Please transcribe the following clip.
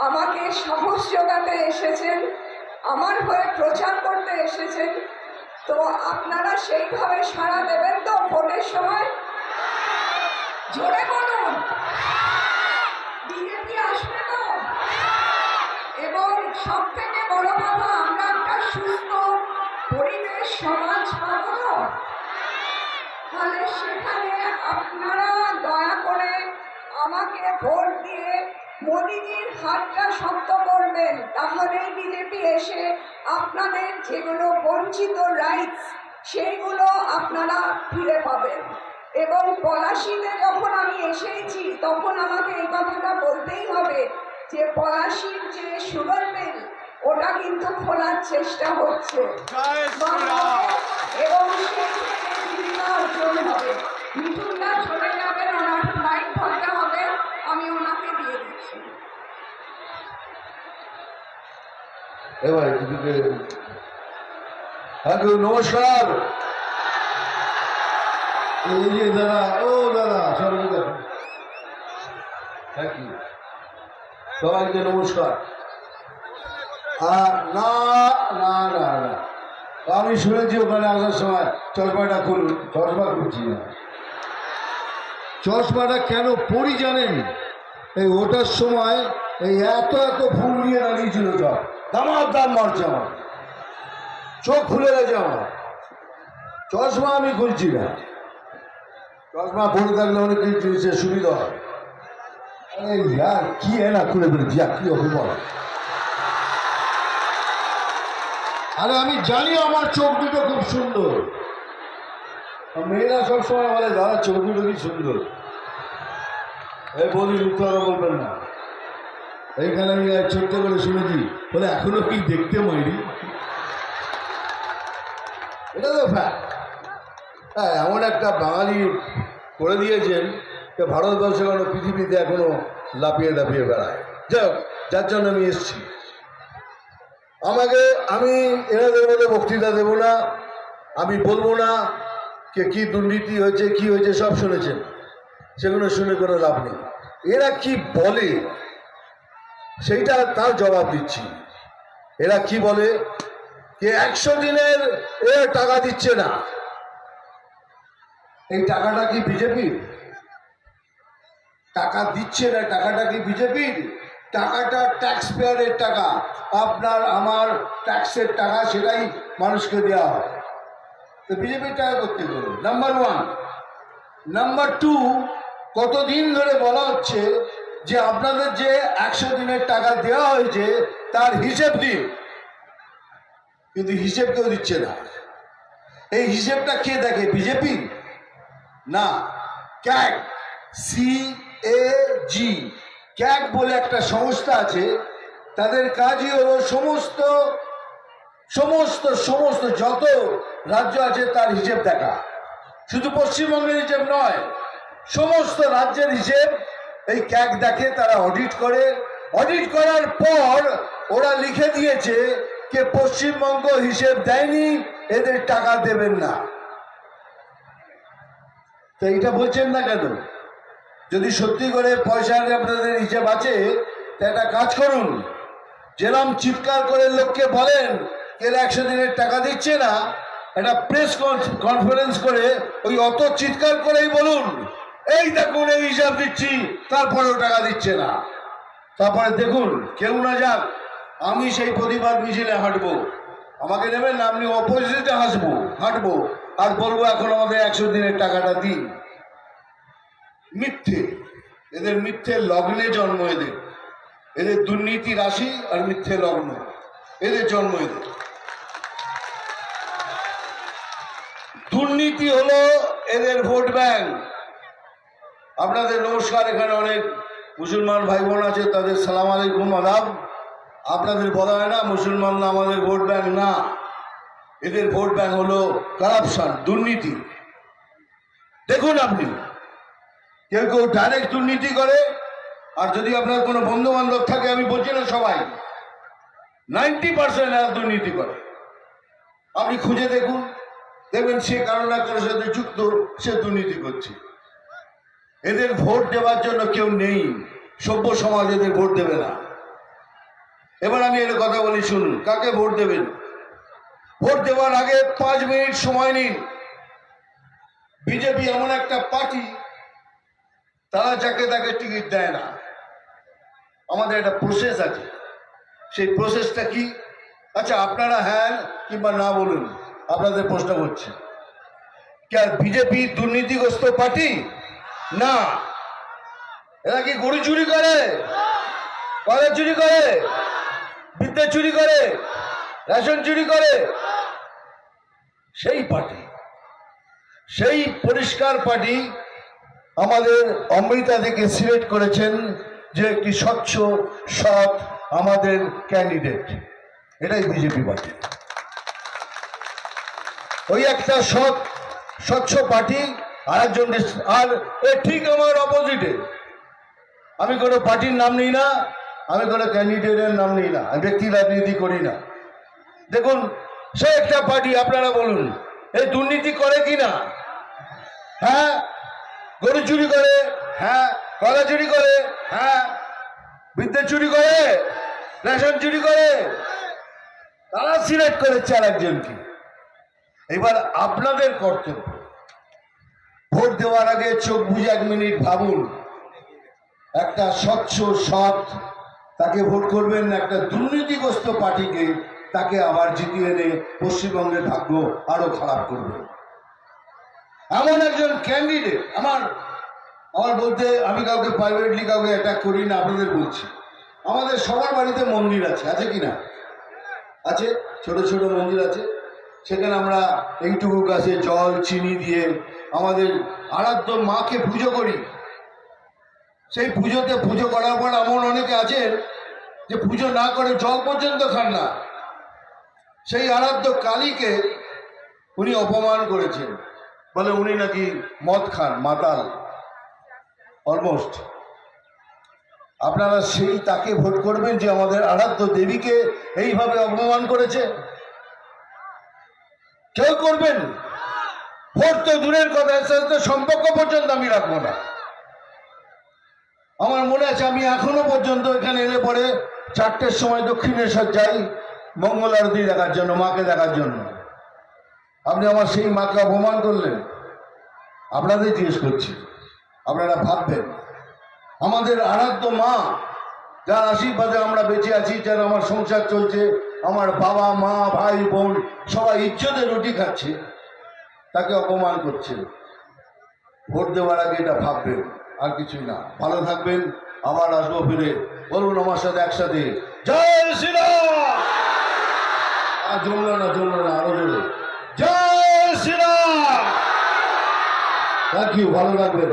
আমাকে সাহস যোগাতে এসেছেন, আমার হয়ে প্রচার করতে এসেছেন। তো আপনারা সেইভাবে সাড়া দেবেন তো ভোটের সময়? জোরে বলুন। বিজেপি আসবে তো? এবং সব থেকে বড় কথা, আমরা একটা সুস্থ পরিবেশ, সমাজ পাবো? তাহলে সেখানে আপনারা দয়া করে আমাকে ভোট দিয়ে মোদিজির হাতটা শক্ত করবেন তাহলেই বিজেপি এসে আপনাদের যেগুলো বঞ্চিত রাইটস সেইগুলো আপনারা ফিরে পাবেন। এবং পলাশিতে যখন আমি এসেছি তখন আমাকে এই কথাটা বলতেই হবে যে পলাশির যে সুগার মিল ওটা কিন্তু খোলার চেষ্টা হচ্ছে। এবং হবে। এবার এদিকে নমস্কার। এই যে দাদা, ও দাদা সবাই থ্যাংক সবাইকে নমস্কার। আর না না না না। আমি শুনেছি ওখানে আসার সময় চশমাটা খুলুন চশমা খুলছি না। চশমাটা কেন পরি জানেন? এই ওটার সময় এই এত এত ফুল নিয়ে দাঁড়িয়েছিল সব। দামার দাম মারছে আমার চোখ খুলে গেছে আমার চশমা আমি খুলছি না। চশমা পরে থাকলে অনেক জিনিসের সুবিধা হয়। আরে ইয়ার, কি এনা খুলে ফেলেছি? আর কি আরে আমি জানি আমার চোখ দুটো খুব সুন্দর। মেয়েরা সবসময় বলে, দাদা, চোখ দুটো কি সুন্দর? এই বলি উত্তর বলবেন না। এইখানে আমি ছোট্ট করে শুনেছি বলে এখনও কি দেখতে মাইরি এটা তো হ্যাঁ এমন একটা বাঙালি করে দিয়েছেন যে ভারতবর্ষ কোনো পৃথিবীতে এখনও লাপিয়ে লাপিয়ে বেড়ায়। যাই হোক, যার জন্য আমি এসেছি। আমাকে আমি এনাদের মধ্যে বক্তৃতা দেব না আমি বলব না কে কি দুর্নীতি হয়েছে কি হয়েছে সব শুনেছেন। সেগুলো শুনে কোনো লাভ নেই। এরা কি বলে? সেইটা তার জবাব দিচ্ছি। এরা কি বলে? যে একশো দিনের এ টাকা দিচ্ছে না। এই টাকাটা কি বিজেপির? টাকা দিচ্ছে না, টাকাটা কি বিজেপির? টাকাটা ট্যাক্স পেয়ারের টাকা। আপনার, আমার ট্যাক্সের টাকা সেটাই মানুষকে দেওয়া হয় তো বিজেপির টাকা করতে গেল নাম্বার ওয়ান নাম্বার টু কতদিন ধরে বলা হচ্ছে যে আপনাদের যে একশো দিনের টাকা দেওয়া হয়েছে, তার হিসেব দিন কিন্তু হিসেব কেউ দিচ্ছে না। এই হিসেবটা কে দেখে, বিজেপি? না, CAG C A G CAG বলে একটা সংস্থা আছে, তাদের কাজই হলো সমস্ত সমস্ত সমস্ত যত রাজ্য আছে তার হিসেব দেখা। শুধু পশ্চিমবঙ্গের হিসেব নয়, সমস্ত রাজ্যের হিসেব এই ক্যাক দেখে তারা অডিট করে। অডিট করার পর ওরা লিখে দিয়েছে যে পশ্চিমবঙ্গ হিসেব দেয়নি, এদের টাকা দেবেন না। তো এইটা বলছেন না কেন? যদি সত্যি করে পয়সার আপনাদের হিসেব আছে, তা একটা কাজ করুন। যেরম চিৎকার করে লোককে বলেন, এর একশো দিনের টাকা দিচ্ছে না, একটা প্রেস কনফারেন্স করে ওই অত চিৎকার করেই বলুন। এই দেখুন হিসাব দিচ্ছি? তারপরেও টাকা দিচ্ছে না। তারপরে দেখুন, কেউ না যাক, আমি সেই প্রতিবাদ মিছিলে হাঁটবো। আমাকে নেবেন না আপনি অপোজিটে হাসবো হাঁটবো। আর বলব এখন আমাদের একশো দিনের টাকাটা দিন। মিথ্যে। এদের মিথ্যে লগ্নে জন্ম এদের। এদের দুর্নীতি রাশি আর মিথ্যে লগ্ন। এদের জন্ম এদের। দুর্নীতি হলো এদের ভোট ব্যাংক। আপনাদের নমস্কার, এখানে অনেক মুসলমান ভাই বোন আছে, তাদের সালাম আলাইকুম আদাব আপনাদের বলা হয় না, মুসলমান না আমাদের ভোট ব্যাংক, না। এদের ভোট ব্যাংক হলো কারাপশন দুর্নীতি। দেখুন আপনি, কেউ কেউ ডাইরেক্ট দুর্নীতি করে, আর যদি আপনার কোনো বন্ধু বান্ধব থাকে, আমি বলছি না সবাই নাইনটি পার্সেন্ট দুর্নীতি করে। আপনি খুঁজে দেখুন, দেখবেন সে কারও না কারোর সাথে যুক্ত, সে দুর্নীতি করছে। এদের ভোট দেওয়ার জন্য কেউ নেই। সভ্য সমাজ এদের ভোট দেবে না। এবার আমি এর কথা বলি, শুনুন, কাকে ভোট দেবেন? ভোট দেওয়ার আগে পাঁচ মিনিট সময় নিন। বিজেপি এমন একটা পার্টি, তারা যাকে তাকে টিকিট দেয় না। আমাদের একটা প্রসেস আছে। সেই প্রসেসটা কি? আচ্ছা আপনারা হ্যাঁ কিংবা না বলুন, আপনাদের প্রশ্ন করছে কি আর বিজেপি দুর্নীতিগ্রস্ত পার্টি? না। এরা কি গরু চুরি করে? কয়লা চুরি করে? বিদ্যা চুরি করে? রেশন চুরি করে? সেই পার্টি। সেই পরিষ্কার পার্টি আমাদের অমৃতা থেকে সিলেক্ট করেছেন যে একটি স্বচ্ছ, সৎ আমাদের ক্যান্ডিডেট। এটাই বিজেপি পার্টি। ওই একটা সৎ, স্বচ্ছ পার্টি আর একজন ডিস- আর এ ঠিক আমার অপোজিটে আমি কোনো পার্টির নাম নিই না, আমি কোনো ক্যান্ডিডেটের নাম নিই না, আমি ব্যক্তি রাজনীতি করি না। দেখুন, সে একটা পার্টি, আপনারা বলুন এই দুর্নীতি করে কি না? হ্যাঁ গরু চুরি করে হ্যাঁ কলা চুরি করে হ্যাঁ বিদ্যুৎ চুরি করে, রেশন চুরি করে, তারা সিলেক্ট করেছে আর একজনকে এবার আপনাদের কর্তব্য ভোট দেওয়ার আগে চোখ বুঝে এক মিনিট ভাবুন। একটা স্বচ্ছ সৎ তাকে ভোট করবেন, একটা দুর্নীতিগ্রস্ত পার্টিকে তাকে আবার জিতিয়ে এনে পশ্চিমবঙ্গের ভাগ্য আরও খারাপ করবেন এমন একজন ক্যান্ডিডেট আমার আমার বলতে আমি কাউকে প্রাইভেটলি কাউকে অ্যাটাক করি না, আপনাদের বলছি। আমাদের সবার বাড়িতে মন্দির আছে আছে কি না? আছে, ছোট ছোট মন্দির আছে। সেখানে আমরা এইটুকু গাছে জল, চিনি দিয়ে আমাদের আরাধ্য মাকে পুজো করি। সেই পুজোতে পুজো করার পর এমন অনেকে আছেন যে পুজো না করে জল পর্যন্ত খান না। সেই আরাধ্য কালীকে উনি অপমান করেছেন। বলে উনি নাকি মদ খান, মাতাল। অলমোস্ট আপনারা সেই তাকে ভোট করবেন যে আমাদের আরাধ্য দেবীকে এইভাবে অপমান করেছে? কেউ করবেন? ভোট তো দূরের কথা, এর সাথে সম্পর্ক পর্যন্ত আমি রাখব না। আমার মনে আছে, আমি এখনও পর্যন্ত এখানে এলে পরে চারটের সময় দক্ষিণেশ্বর যাই, মঙ্গল আরতি দেখার জন্য, মাকে দেখার জন্য। আপনি আমার সেই মাকে অপমান করলেন, আপনাদের জিজ্ঞেস করছি, আপনারা ভাববেন, আমাদের আরাধ্য মা, যার আশীর্বাদে আমরা বেঁচে আছি যার আমার সংসার চলছে, আমার বাবা, মা, ভাই, বোন, সবাই ইজ্জতে রুটি খাচ্ছে তাকে অপমান করছে ভোট দেওয়ার আগে এটা ভাববেন, আর কিছুই না। ভালো থাকবেন, আবার আসব ফিরে। বলুন আমার সাথে একসাথে। জয় শ্রীরাম! আর জমলো না জমলো না, আরও জোরে। জয় শ্রীরাম! থ্যাংক ইউ ভালো থাকবেন।